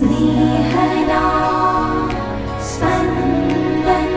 स्नेहदा स्पन्दन्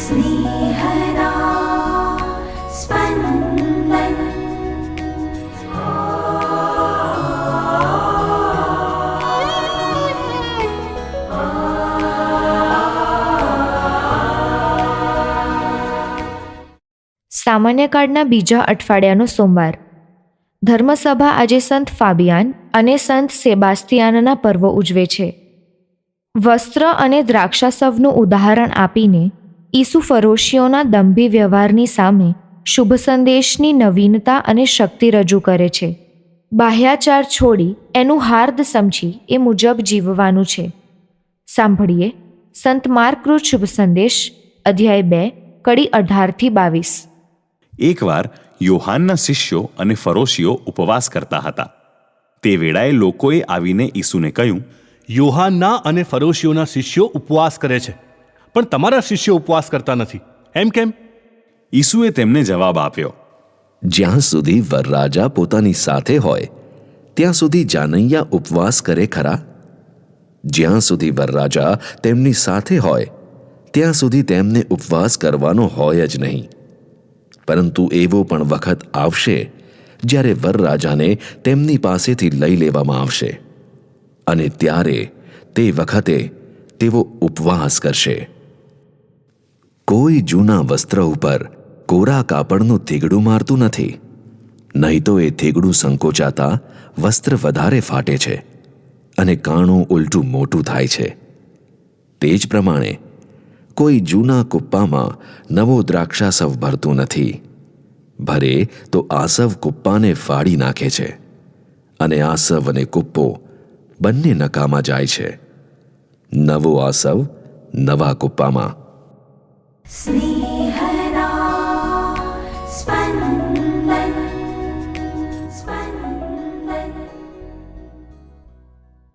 स्नेहदा स्पन्दन् સામાન્ય કાળના બીજા અઠવાડિયાનો સોમવાર ધર્મસભા આજે સંત ફાબિયાન અને સંત સેબાસ્તિયાનના પર્વ ઉજવે છે. વસ્ત્ર અને દ્રાક્ષાસવનું ઉદાહરણ આપીને ઈસુ ફરોશીઓના દંભી વ્યવહારની સામે શુભ સંદેશની નવીનતા અને શક્તિ રજૂ કરે છે. બાહ્યાચાર છોડી એનું હાર્દ સમજી એ મુજબ જીવવાનું છે. સાંભળીએ સંત માર્કૃત શુભ સંદેશ, અધ્યાય બે, કડી અઢારથી બાવીસ. એકવાર યોહાનના શિષ્યો અને ફરોશીઓ ઉપવાસ કરતા હતા. તે વેળાએ લોકોએ આવીને ઈસુને કહ્યું યોહાનના અને ફરોશીઓના શિષ્યો ઉપવાસ કરે છે પણ તમારા શિષ્યો ઉપવાસ કરતા નથી. એમ કેમ? ઈસુએ તેમને જવાબ આપ્યો જ્યાં સુધી વરરાજા પોતાની સાથે હોય ત્યાં સુધી જાનૈયા ઉપવાસ કરે ખરા? જ્યાં સુધી વરરાજા તેમની સાથે હોય ત્યાં સુધી તેમને ઉપવાસ કરવાનો હોય જ નહીં. પરંતુ એવો પણ વખત આવશે જ્યારે વરરાજાને તેમની પાસેથી લઈ લેવામાં આવશે. અને ત્યારે તે વખતે તેઓ ઉપવાસ કરશે. કોઈ જૂના વસ્ત્ર ઉપર કોરા કાપડનું થીગડું મારતું નથી. નહીં તો એ થીગડું સંકોચાતા વસ્ત્ર વધારે ફાટે છે અને કાણું ઉલટું મોટું થાય છે. તે જ પ્રમાણે કોઈ જૂના કુપ્પામાં નવો દ્રાક્ષાસવ ભરતું નથી. ભરે તો આસવ કુપ્પાને ફાડી નાખે છે અને આસવ અને કુપ્પો બંને નકામાં જાય છે. નવો આસવ નવા કુપ્પામાં.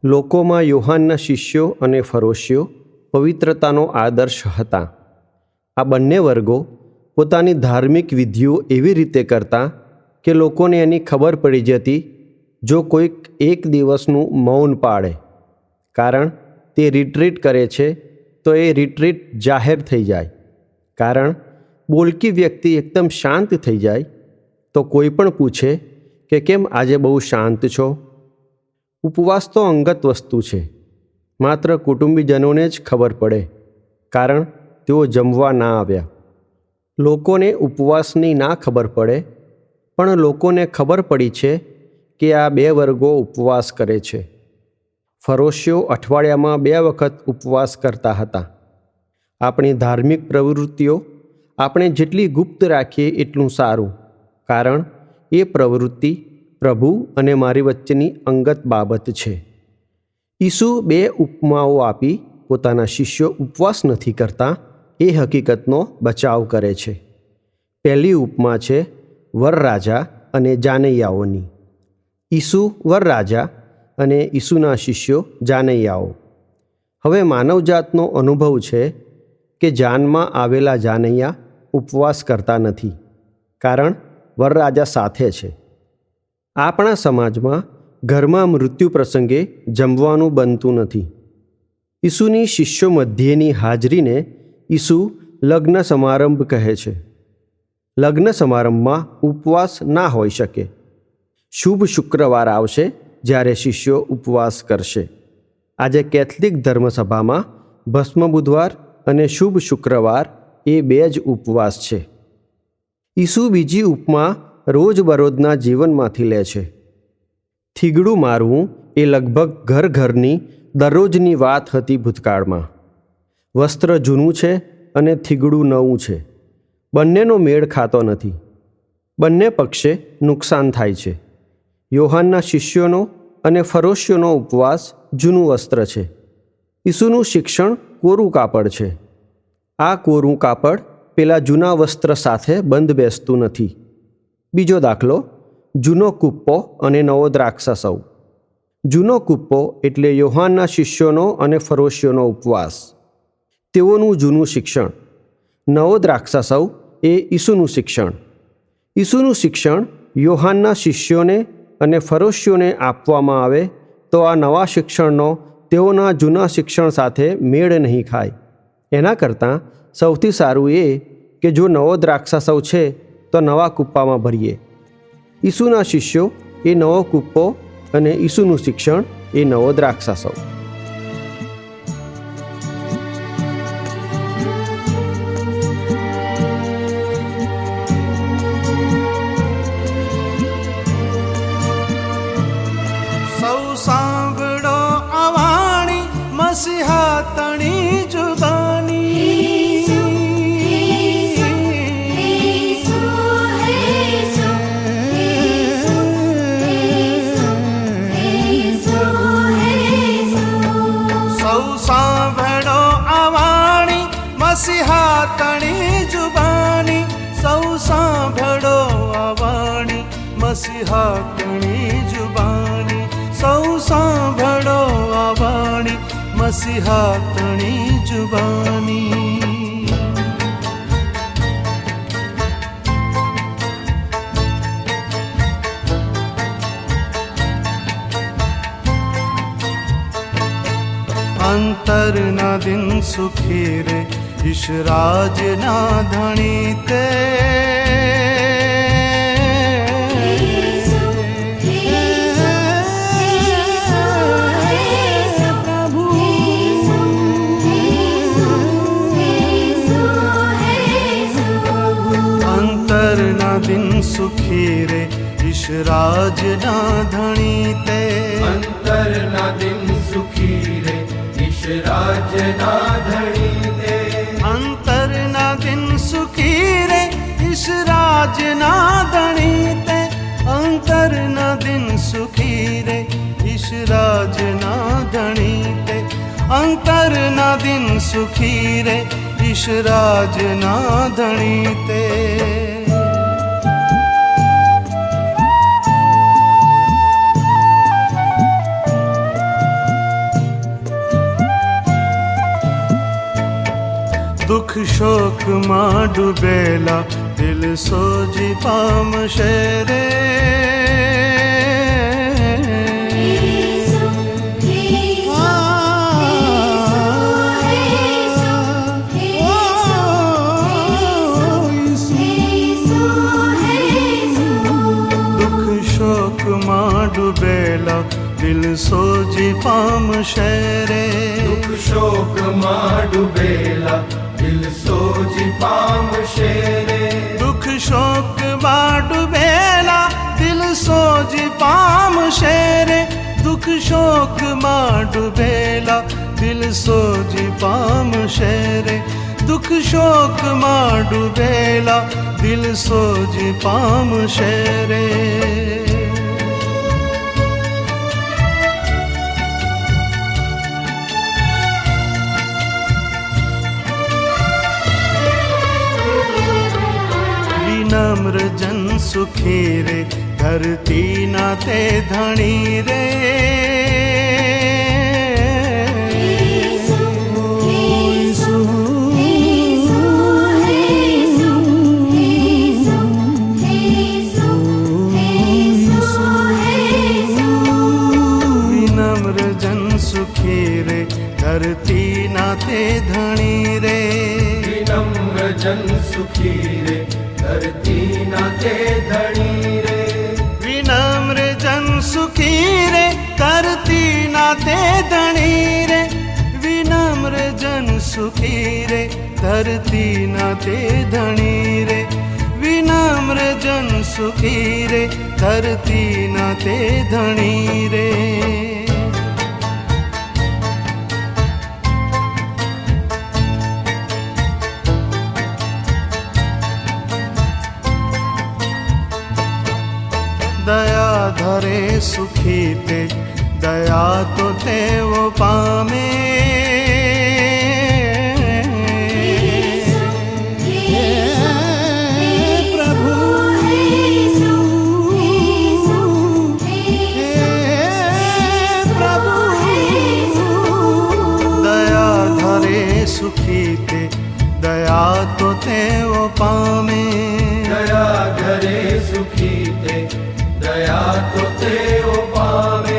લોકોમાં યુહાનના શિષ્યો અને ફરોશીઓ પવિત્રતાનો આદર્શ હતા. આ બંને વર્ગો પોતાની ધાર્મિક વિધિઓ એવી રીતે કરતા કે લોકોને એની ખબર પડી જતી જો કોઈક એક દિવસનું મૌન પાળે. કારણ તે રિટ્રીટ કરે છે તો એ રિટ્રીટ જાહેર થઈ જાય. કારણ બોલકી વ્યક્તિ એકદમ શાંત થઈ જાય તો કોઈ પણ પૂછે કે કેમ આજે બહુ શાંત છો? ઉપવાસ તો અંગત વસ્તુ છે. માત્ર કુટુંબીજનોને જ ખબર પડે. કારણ તેઓ જમવા ના આવ્યા. લોકોને ઉપવાસની ના ખબર પડે, પણ લોકોને ખબર પડી છે કે આ બે વર્ગો ઉપવાસ કરે છે. ફરોશીઓ અઠવાડિયામાં બે વખત ઉપવાસ કરતા હતા. આપણી ધાર્મિક પ્રવૃત્તિઓ આપણે જેટલી ગુપ્ત રાખીએ એટલું સારું, કારણ એ પ્રવૃત્તિ પ્રભુ અને મારી વચ્ચેની અંગત બાબત છે. ઈસુ બે ઉપમાઓ આપી પોતાના શિષ્યો ઉપવાસ નથી કરતા એ હકીકતનો બચાવ કરે છે. પહેલી ઉપમા છે વરરાજા અને જાનૈયાઓની. ઈસુ વરરાજા અને ઈસુના શિષ્યો જાનૈયાઓ. હવે માનવજાતનો અનુભવ છે કે જાનમાં આવેલા જાનૈયા ઉપવાસ કરતા નથી, કારણ વરરાજા સાથે છે. આપણા સમાજમાં ઘરમાં મૃત્યુ પ્રસંગે જમવાનું બનતું નથી. ઈસુની શિષ્યો મધ્યેની હાજરીને ઈસુ લગ્ન સમારંભ કહે છે. લગ્ન સમારંભમાં ઉપવાસ ના હોઈ શકે. શુભ શુક્રવાર આવશે જ્યારે શિષ્યો ઉપવાસ કરશે. આજે કેથલિક ધર્મસભામાં ભસ્મ બુધવાર અને શુભ શુક્રવાર એ બે જ ઉપવાસ છે. ઈસુ બીજી ઉપમા રોજબરોજના જીવનમાંથી લે છે. થીગડું મારવું એ લગભગ ઘર ઘરની દરરોજની વાત હતી ભૂતકાળમાં. વસ્ત્ર જૂનું છે અને થીગડું નવું છે. બંનેનો મેળ ખાતો નથી. બંને પક્ષે નુકસાન થાય છે. યોહાનના શિષ્યોનો અને ફરોશીઓનો ઉપવાસ જૂનું વસ્ત્ર છે. ઈસુનું શિક્ષણ કોરું કાપડ છે. આ કોરું કાપડ પેલા જૂના વસ્ત્ર સાથે બંધ બેસતું નથી. બીજો દાખલો, જૂનો કુપ્પો અને નવો દ્રાક્ષસવ. જૂનો કુપ્પો એટલે યોહાનના શિષ્યોનો અને ફરોશીઓનો ઉપવાસ. તેઓનું જૂનું શિક્ષણ. નવો દ્રાક્ષાસવ એ ઈસુનું શિક્ષણ. ઈસુનું શિક્ષણ યોહાનના શિષ્યોને અને ફરોશીઓને આપવામાં આવે તો આ નવા શિક્ષણનો તેઓના જૂના શિક્ષણ સાથે મેળ નહીં ખાય. એના કરતાં સૌથી સારું એ કે જો નવો દ્રાક્ષાસવ છે તો નવા કૂપ્પામાં ભરીએ. ઈસુના શિષ્યો એ નવો કૂપ્પો અને ઈસુનું શિક્ષણ એ નવો દ્રાક્ષાસવ મસીહા તણી જુબાની સૌ સાંભળો અવાણી મસીહા તણી જુબાની સૌ સાંભળો અવાણી મસીહા તણી જુબાની અંતરના દિન સુખી રે ઈશરાજના ધણી તે. દિન સુખી રે ઈશરાજના ધણી તે. અંતરના દિન સુખી રે ઈશરાજના ધણી ઈશરાજના ધણી તે અંતરના દિન સુખી રે ઈશરાજના ધણી તે અંતરના દિન સુખી રે ઈશરાજના ધણી તે દુઃખ શોકમાં ડૂબેલા દિલ સોજી પામશે રે ડૂબેલા દિલ સોજી પામશે રે દુઃખ શોકમાં ડૂબેલા દિલ સોજી પામશે રે દુઃખ શોક ડૂબેલા દિલ સોજી પામશે રે દુઃખ શોક ડૂબેલા દિલ સોજી પામશે રે દુઃખ શોક ડૂબેલા દિલ સોજી પામશે રે સુખી રે ધરતી ના તે ધણી રે સુખી રે ધરતી ના તે ધણી રે વિનમ્ર જન સુખી સુખી રે, ધરતી ના તે ધણી રે. વિનમ્ર જન સુખી રે, ધરતી ના તે ધણી રે. દયા ધરે સુખી તે, દયા તો તેઓ પામે. તેઓ પામે. દયા ઘરે સુખી તે દયા તો તેઓ પામે.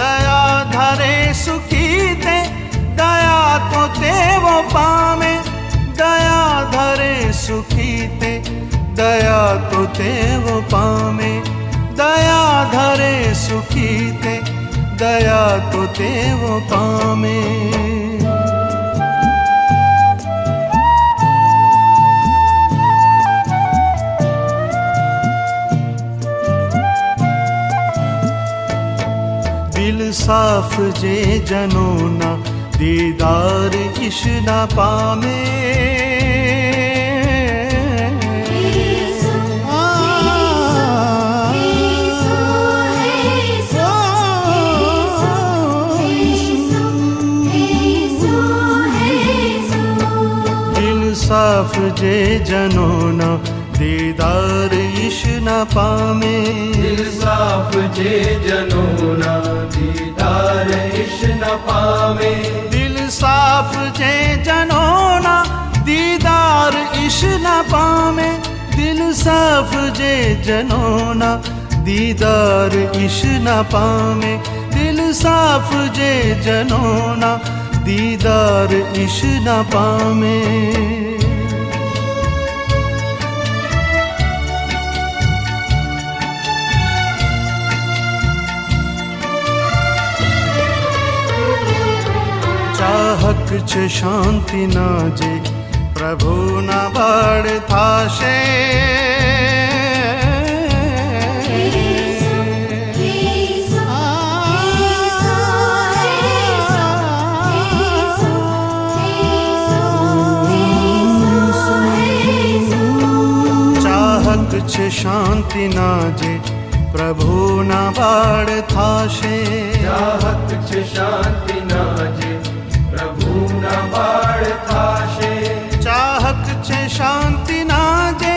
દયા ધરે સુખી તે દયા તો તેઓ પામે. દયા ધરે સુખી તે દયા તો તેઓ પામે. દયા ધરે સુખી તે દયા તો તેઓ પામે. સાફ જે જનોના દીદાર ઈશ ના પામે સાફ જે જનોના દીદાર ઈશ ના પામે સાફ જે જનોના दारे इश न पा दिले जनो न दीदारु इश न पावे। दिल साफ़ जे जनोना दीदार इश न दिल साफ जे जनोना दीदार इश न पावे। ના પામે ચાહક છે શાંતિના જે પ્રભુના બળ થાશે ચાહક છે શાંતિના જે પ્રભુના બળ થાશે ચાહક છે શાંતિના જે પ્રભુના બાળ થાશે ચાહક છે શાંતિના જે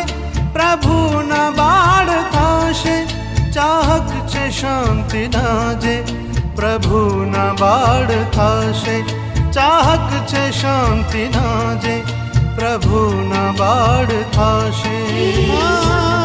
પ્રભુના બાળ થાશે ચાહક છે શાંતિના જે પ્રભુના બાળ થાશે ચાહક છે શાંતિના જે પ્રભુના બાળ થાશે